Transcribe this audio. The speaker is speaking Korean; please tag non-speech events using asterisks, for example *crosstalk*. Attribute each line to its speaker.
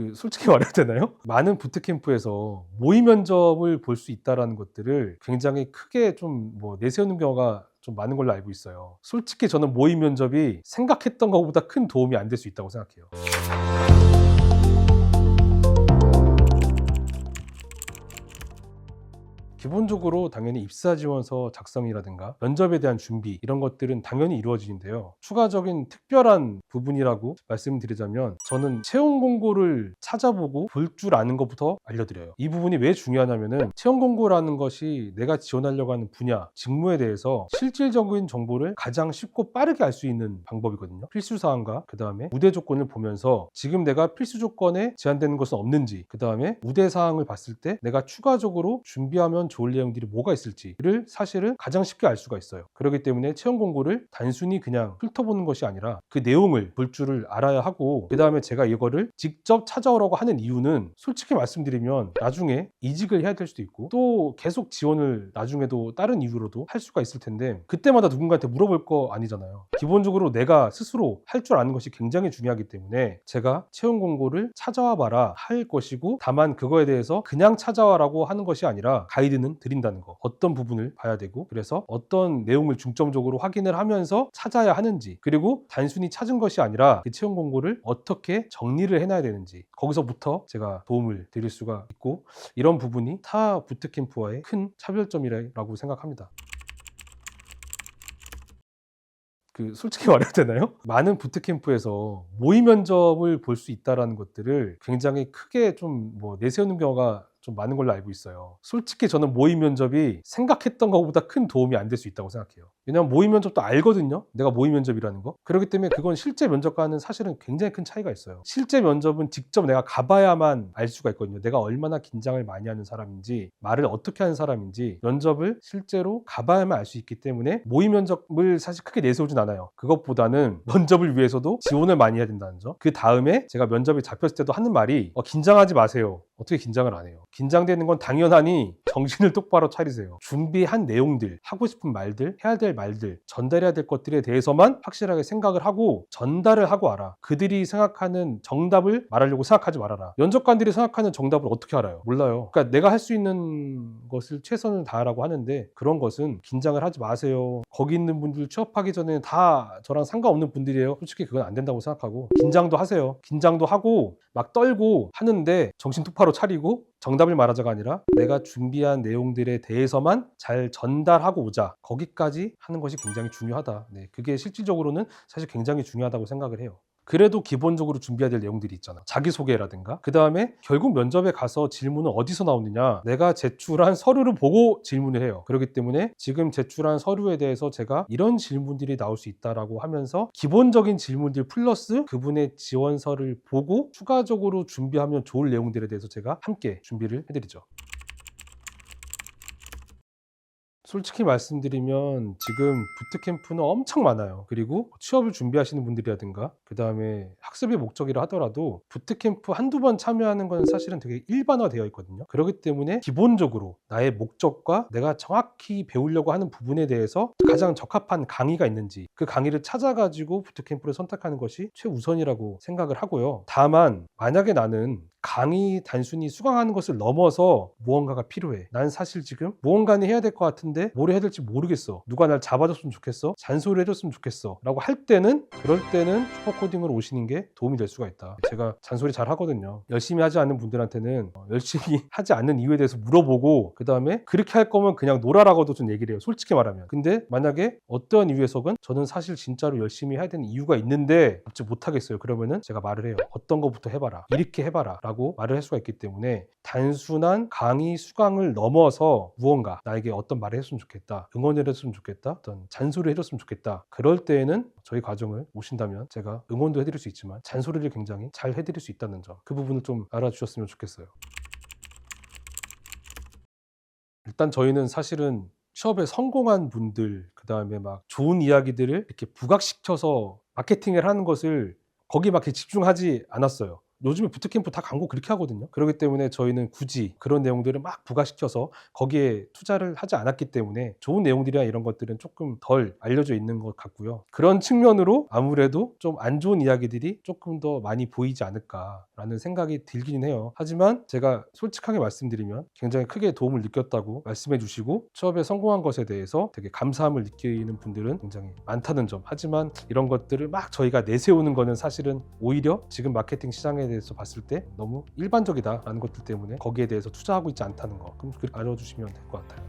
Speaker 1: 그 솔직히 *laughs* 말해도 되나요? 많은 부트캠프에서 모의 면접을 볼 수 있다라는 것들을 굉장히 크게 좀 뭐 내세우는 경우가 좀 많은 걸로 알고 있어요. 솔직히 저는 모의 면접이 생각했던 것보다 큰 도움이 안 될 수 있다고 생각해요. 기본적으로 당연히 입사 지원서 작성이라든가 면접에 대한 준비 이런 것들은 당연히 이루어지는데요. 추가적인 특별한 부분이라고 말씀드리자면 저는 채용 공고를 찾아보고 볼 줄 아는 것부터 알려드려요. 이 부분이 왜 중요하냐면은 채용 공고라는 것이 내가 지원하려고 하는 분야, 직무에 대해서 실질적인 정보를 가장 쉽고 빠르게 알 수 있는 방법이거든요. 필수 사항과 그 다음에 우대 조건을 보면서 지금 내가 필수 조건에 제한되는 것은 없는지 그 다음에 우대 사항을 봤을 때 내가 추가적으로 준비하면 좋을 내용들이 뭐가 있을지를 사실은 가장 쉽게 알 수가 있어요. 그렇기 때문에 채용 공고를 단순히 그냥 훑어보는 것이 아니라 그 내용을 볼 줄을 알아야 하고 그 다음에 제가 이거를 직접 찾아오라고 하는 이유는 솔직히 말씀드리면 나중에 이직을 해야 될 수도 있고 또 계속 지원을 나중에도 다른 이유로도 할 수가 있을 텐데 그때마다 누군가한테 물어볼 거 아니잖아요. 기본적으로 내가 스스로 할 줄 아는 것이 굉장히 중요하기 때문에 제가 채용 공고를 찾아와 봐라 할 것이고 다만 그거에 대해서 그냥 찾아와라고 하는 것이 아니라 가이드 는 드린다는 거 어떤 부분을 봐야 되고 그래서 어떤 내용을 중점적으로 확인을 하면서 찾아야 하는지 그리고 단순히 찾은 것이 아니라 그 채용 공고를 어떻게 정리를 해놔야 되는지 거기서부터 제가 도움을 드릴 수가 있고 이런 부분이 타 부트캠프와의 큰 차별점이라고 생각합니다. 그 솔직히 *laughs* 말해도 되나요? 많은 부트캠프에서 모의 면접을 볼 수 있다라는 것들을 굉장히 크게 좀 뭐 내세우는 경우가 좀 많은 걸로 알고 있어요. 솔직히 저는 모의 면접이 생각했던 것보다 큰 도움이 안 될 수 있다고 생각해요. 왜냐면 모의 면접도 알거든요. 내가 모의 면접이라는 거. 그렇기 때문에 그건 실제 면접과는 사실은 굉장히 큰 차이가 있어요. 실제 면접은 직접 내가 가봐야만 알 수가 있거든요. 내가 얼마나 긴장을 많이 하는 사람인지, 말을 어떻게 하는 사람인지 면접을 실제로 가봐야만 알 수 있기 때문에 모의 면접을 사실 크게 내세우진 않아요. 그것보다는 *laughs* 면접을 위해서도 지원을 많이 해야 된다는 점. 그 다음에 제가 면접에 잡혔을 때도 하는 말이 어, 긴장하지 마세요. 어떻게 긴장을 안 해요? 긴장되는 건 당연하니 정신을 똑바로 차리세요. 준비한 내용들, 하고 싶은 말들, 해야 될 말들, 전달해야 될 것들에 대해서만 확실하게 생각을 하고 전달을 하고 알아. 그들이 생각하는 정답을 말하려고 생각하지 말아라. 면접관들이 생각하는 정답을 어떻게 알아요? 몰라요. 그러니까 내가 할 수 있는 것을 최선을 다하라고 하는데 그런 것은 긴장을 하지 마세요. 거기 있는 분들 취업하기 전에 다 저랑 상관없는 분들이에요. 솔직히 그건 안 된다고 생각하고 긴장도 하세요. 긴장도 하고 막 떨고 하는데 정신 똑바로 차리고 정답을 말하자가 아니라 내가 준비한 내용들에 대해서만 잘 전달하고 오자. 거기까지 하는 것이 굉장히 중요하다. 네, 그게 실질적으로는 사실 굉장히 중요하다고 생각을 해요. 그래도 기본적으로 준비해야 될 내용들이 있잖아. 자기소개라든가. 그 다음에 결국 면접에 가서 질문은 어디서 나오느냐. 내가 제출한 서류를 보고 질문을 해요. 그렇기 때문에 지금 제출한 서류에 대해서 제가 이런 질문들이 나올 수 있다라고 하면서 기본적인 질문들 플러스 그분의 지원서를 보고 추가적으로 준비하면 좋을 내용들에 대해서 제가 함께 준비를 해드리죠. 솔직히 말씀드리면 지금 부트캠프는 엄청 많아요. 그리고 취업을 준비하시는 분들이라든가 그 다음에 학습의 목적이라 하더라도 부트캠프 한두 번 참여하는 건 사실은 되게 일반화되어 있거든요. 그렇기 때문에 기본적으로 나의 목적과 내가 정확히 배우려고 하는 부분에 대해서 가장 적합한 강의가 있는지 그 강의를 찾아가지고 부트캠프를 선택하는 것이 최우선이라고 생각을 하고요. 다만 만약에 나는 강의 단순히 수강하는 것을 넘어서 무언가가 필요해. 난 사실 지금 무언가는 해야 될 것 같은데 뭘 해야 될지 모르겠어. 누가 날 잡아줬으면 좋겠어. 잔소리 해줬으면 좋겠어. 라고 할 때는 그럴 때는 슈퍼코딩으로 오시는 게 도움이 될 수가 있다. 제가 잔소리 잘 하거든요. 열심히 하지 않는 분들한테는 어, 열심히 *laughs* 하지 않는 이유에 대해서 물어보고 그 다음에 그렇게 할 거면 그냥 놀아라고도 좀 얘기를 해요. 솔직히 말하면. 근데 만약에 어떤 이유에서건 저는 사실 진짜로 열심히 해야 되는 이유가 있는데 어찌 못하겠어요. 그러면은 제가 말을 해요. 어떤 거부터 해봐라. 이렇게 해봐라. 라고 말을 할 수가 있기 때문에 단순한 강의 수강을 넘어서 무언가 나에게 어떤 말을 했으면 좋겠다. 응원을 했으면 좋겠다. 어떤 잔소리를 해줬으면 좋겠다. 그럴 때에는 저희 과정을 오신다면 제가 응원도 해드릴 수 있지만 잔소리를 굉장히 잘 해드릴 수 있다는 점. 그 부분을 좀 알아주셨으면 좋겠어요. 일단 저희는 사실은 취업에 성공한 분들, 그 다음에 막 좋은 이야기들을 이렇게 부각시켜서 마케팅을 하는 것을 거기 막 이렇게 집중하지 않았어요. 요즘에 부트캠프 다 광고 그렇게 하거든요. 그렇기 때문에 저희는 굳이 그런 내용들을 막 부가시켜서 거기에 투자를 하지 않았기 때문에 좋은 내용들이나 이런 것들은 조금 덜 알려져 있는 것 같고요. 그런 측면으로 아무래도 좀 안 좋은 이야기들이 조금 더 많이 보이지 않을까라는 생각이 들기는 해요. 하지만 제가 솔직하게 말씀드리면 굉장히 크게 도움을 느꼈다고 말씀해 주시고 취업에 성공한 것에 대해서 되게 감사함을 느끼는 분들은 굉장히 많다는 점. 하지만 이런 것들을 막 저희가 내세우는 거는 사실은 오히려 지금 마케팅 시장에 대해서 봤을 때 너무 일반적이다라는 것들 때문에 거기에 대해서 투자하고 있지 않다는 거. 그럼 그렇게 알아주시면 될 것 같아요.